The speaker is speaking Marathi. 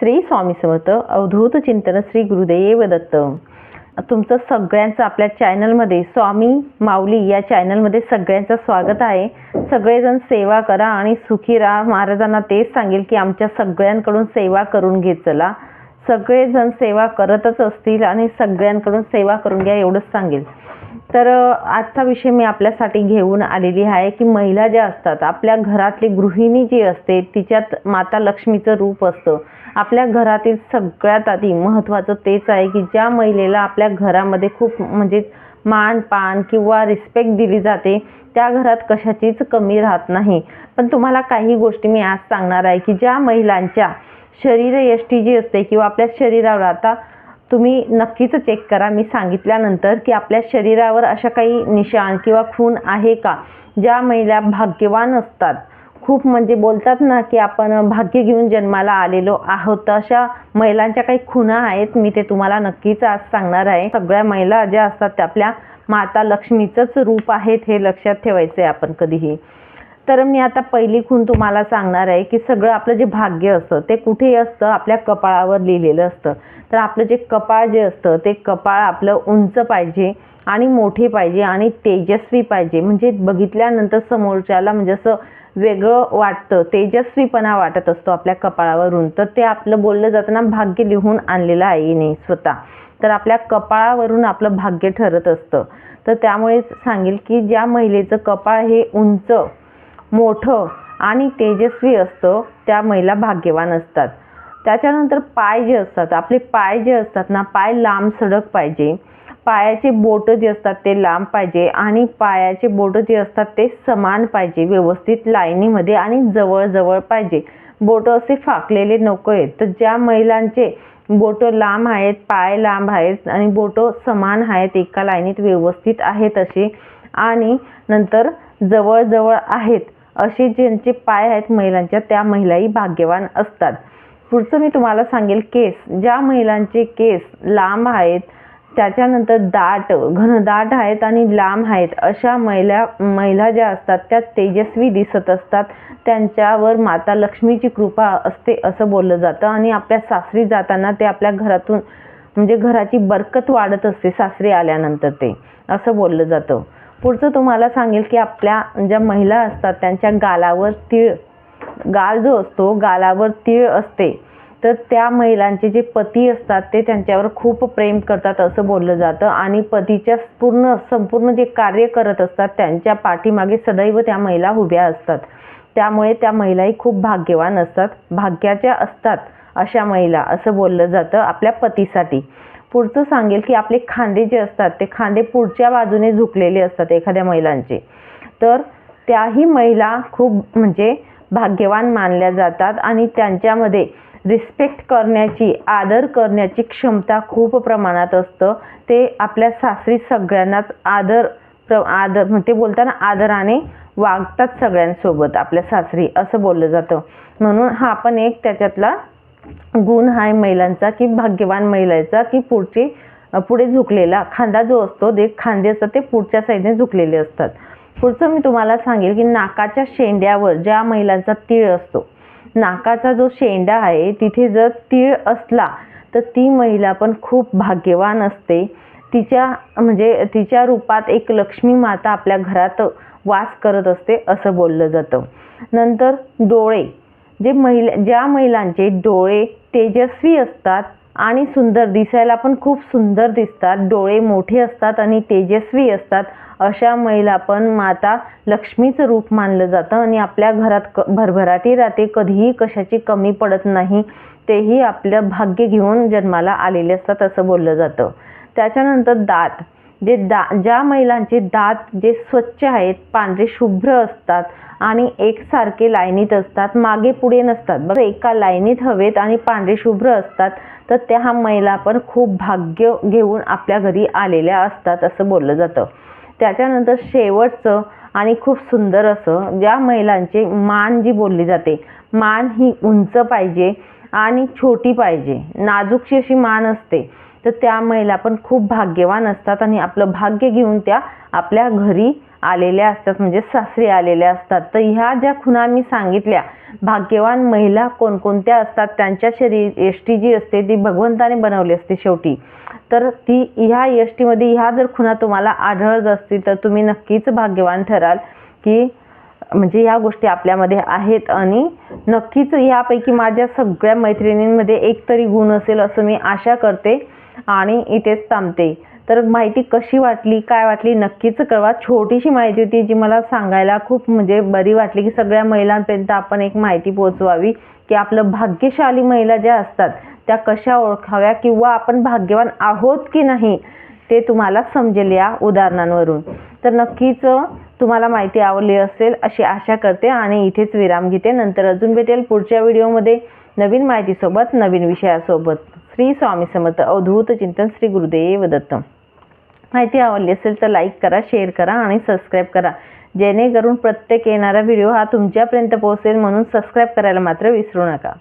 श्री स्वामी समर्थ अवधूत चिंतन श्री गुरुदेव दत्त. तुमचं सगळ्यांचं आपल्या चॅनलमध्ये स्वामी माऊली या चॅनलमध्ये सगळ्यांचं स्वागत आहे. सगळेजण सेवा करा आणि सुखी राहा. महाराजांना तेच सांगेल की आमच्या सगळ्यांकडून सेवा करून घेत चला. सगळेजण सेवा करतच असतील आणि सगळ्यांकडून सेवा करून घ्या एवढंच सांगेल. तर आजचा विषय मी आपल्यासाठी घेऊन आलेली आहे की महिला ज्या असतात आपल्या घरातली गृहिणी जी असते तिच्यात माता लक्ष्मीचं रूप असतं. आपल्या घरातील सगळ्यात आधी महत्त्वाचं तेच आहे की ज्या महिलेला आपल्या घरामध्ये खूप म्हणजे मान पान किंवा रिस्पेक्ट दिली जाते त्या घरात कशाचीच कमी राहत नाही. पण तुम्हाला काही गोष्टी मी आज सांगणार आहे की ज्या महिलांच्या शरीरयष्टी जी असते किंवा आपल्या शरीरावर आता तुम्ही नक्कीच चेक करा. मी सांगितल्यानंतर की आपल्या शरीरावर अशा काही निशाण किंवा खून आहे का? ज्या महिला भाग्यवान असतात. खूप म्हणजे बोलतात ना की आपण भाग्य घेऊन जन्माला आलेलो आहोत. अशा महिलांच्या काही खुणा आहेत. मी ते तुम्हाला नक्कीच आज सांगणार आहे. सगळ्या महिला ज्या असतात त्या आपल्या माता लक्ष्मीचंच रूप आहेत हे लक्षात ठेवायचं आहे आपण कधीही. तर मी आता पहिली खूण तुम्हाला सांगणार आहे की सगळं आपलं जे भाग्य असतं ते कुठे असतं आपल्या कपाळावर लिहिलेलं असतं. तर आपलं जे कपाळ जे असतं ते कपाळ आपलं उंच पाहिजे आणि मोठे पाहिजे आणि तेजस्वी पाहिजे. म्हणजे बघितल्यानंतर समोरच्याला म्हणजे असं वेगळं वाटतं तेजस्वीपणा वाटत असतो आपल्या कपाळावरून. तर ते आपलं बोललं जाताना भाग्य लिहून आणलेलं आईने स्वतः. तर आपल्या कपाळावरून आपलं भाग्य ठरत असतं. तर त्यामुळे सांगेल की ज्या महिलेचं कपाळ हे उंच मोठं आणि तेजस्वी असतं त्या महिला भाग्यवान असतात. त्याच्यानंतर पाय जे असतात आपले पाय जे असतात ना पाय लांब सडक पाहिजे. पायाचे बोटं जे असतात ते लांब पाहिजे आणि पायाचे बोटं जे असतात ते समान पाहिजे व्यवस्थित लाईनीमध्ये आणि जवळजवळ पाहिजे. बोटं असे फाकलेले नको आहेत. तर ज्या महिलांचे बोटं लांब आहेत पाय लांब आहेत आणि बोटं समान आहेत एका लाईनीत व्यवस्थित आहेत असे आणि नंतर जवळजवळ आहेत असे ज्यांचे पाय आहेत महिलांच्या त्या महिलाही भाग्यवान असतात. पुढचं मी तुम्हाला सांगेल केस. ज्या महिलांचे केस लांब आहेत त्याच्यानंतर दाट घनदाट आहेत आणि लांब आहेत अशा महिला महिला ज्या असतात त्या तेजस्वी दिसत असतात. त्यांच्यावर माता लक्ष्मीची कृपा असते असं बोललं जातं आणि आपल्या सासरी जाताना ते आपल्या घरातून म्हणजे घराची बरकत वाढत असते सासरी आल्यानंतर ते असं बोललं जातं. पुढचं तुम्हाला सांगेल की आपल्या ज्या महिला असतात त्यांच्या गालावर तीळ गाल जो असतो गालावर तीळ असते. तर त्या महिलांचे जे पती असतात ते त्यांच्यावर खूप प्रेम करतात असं बोललं जातं. आणि पतीच्या पूर्ण संपूर्ण जे कार्य करत असतात त्यांच्या पाठीमागे सदैव त्या महिला उभ्या असतात. त्यामुळे त्या महिलाही खूप भाग्यवान असतात भाग्याच्या असतात अशा महिला असं बोललं जातं आपल्या पतीसाठी. पुढचं सांगेल की आपले खांदे जे असतात ते खांदे पुढच्या बाजूने झुकलेले असतात एखाद्या महिलांचे. तर त्याही महिला खूप म्हणजे भाग्यवान मानल्या जातात आणि त्यांच्यामध्ये रिस्पेक्ट करण्याची आदर करण्याची क्षमता खूप प्रमाणात असतं. ते आपल्या सासरी सगळ्यांनाच आदर प्र आदर म्हणजे बोलताना आदराने वागतात सगळ्यांसोबत आपल्या सासरी असं बोललं जातं. म्हणून हा पण एक त्याच्यातला गुण आहे महिलांचा की भाग्यवान महिलांचा की पुढचे पुढे झुकलेला. खांदा जो असतो ते खांदे असतात ते पुढच्या साईडने झुकलेले असतात. पुढचं मी तुम्हाला सांगेल की नाकाच्या शेंड्यावर ज्या महिलांचा तीळ असतो नाकाचा जो शेंडा आहे तिथे जर तीळ असला तर ती महिला पण खूप भाग्यवान असते. तिच्या म्हणजे तिच्या रूपात एक लक्ष्मी माता आपल्या घरात वास करत असते असं बोललं जातं. नंतर डोळे. जे महिला ज्या महिलांचे डोळे तेजस्वी असतात आणि सुंदर दिसायला पण खूप सुंदर दिसतात डोळे मोठे असतात आणि तेजस्वी असतात अशा महिला पण माता लक्ष्मीचं रूप मानलं जातं आणि आपल्या घरात क भरभराटी राहते कधीही कशाची कमी पडत नाही तेही आपलं भाग्य घेऊन जन्माला आलेले असतात असं बोललं जातं. त्याच्यानंतर दात. जे दा ज्या महिलांचे दात जे स्वच्छ आहेत पांढरे शुभ्र असतात आणि एकसारखे लाईनीत असतात मागे पुढे नसतात. बघा एका लाईनीत हवेत आणि पांढरे शुभ्र असतात तर त्या महिला पण खूप भाग्य घेऊन आपल्या घरी आलेल्या असतात असं बोललं जातं. त्याच्यानंतर शेवटचं आणि खूप सुंदर असं ज्या महिलांचे मान जी बोलली जाते मान ही उंच पाहिजे आणि छोटी पाहिजे. नाजूकशी अशी मान असते. तर त्या महिला पण खूप भाग्यवान असतात आणि आपलं भाग्य घेऊन त्या आपल्या घरी आलेल्या असतात म्हणजे सासरी आलेल्या असतात. तर ह्या ज्या खुणा मी सांगितल्या भाग्यवान महिला कोणकोणत्या असतात त्यांच्या शरीर यष्टी जी असते ती भगवंताने बनवली असते शेवटी. तर ती ह्या यष्टीमध्ये ह्या जर खुणा तुम्हाला आढळत असतील तर तुम्ही नक्कीच भाग्यवान ठराल की म्हणजे ह्या गोष्टी आपल्यामध्ये आहेत आणि नक्कीच ह्यापैकी माझ्या सगळ्या मैत्रिणींमध्ये एक तरी गुण असेल असं मी आशा करते. आणि इथेच थांबते. तर माहिती कशी वाटली काय वाटली नक्कीच कळवा. छोटीशी माहिती होती जी मला सांगायला खूप म्हणजे बरी वाटली की सगळ्या महिलांपर्यंत आपण एक माहिती पोहोचवावी की आपलं भाग्यशाली महिला ज्या असतात त्या कशा ओळखाव्या किंवा आपण भाग्यवान आहोत की नाही ते तुम्हाला समजेल या उदाहरणांवरून. तर नक्कीच तुम्हाला माहिती आवडली असेल अशी आशा करते आणि इथेच विराम घेते. नंतर अजून भेटेल पुढच्या व्हिडिओमध्ये नवीन माहितीसोबत नवीन विषयासोबत. श्री स्वामी समर्थ अवधूत चिंतन श्री गुरुदेव दत्त. माहिती आवडली असेल तर लाईक करा शेअर करा आणि सबस्क्राईब करा. जेणेकरून प्रत्येक येणारा व्हिडिओ हा तुमच्यापर्यंत पोहोचेल म्हणून सबस्क्राईब करायला मात्र विसरू नका.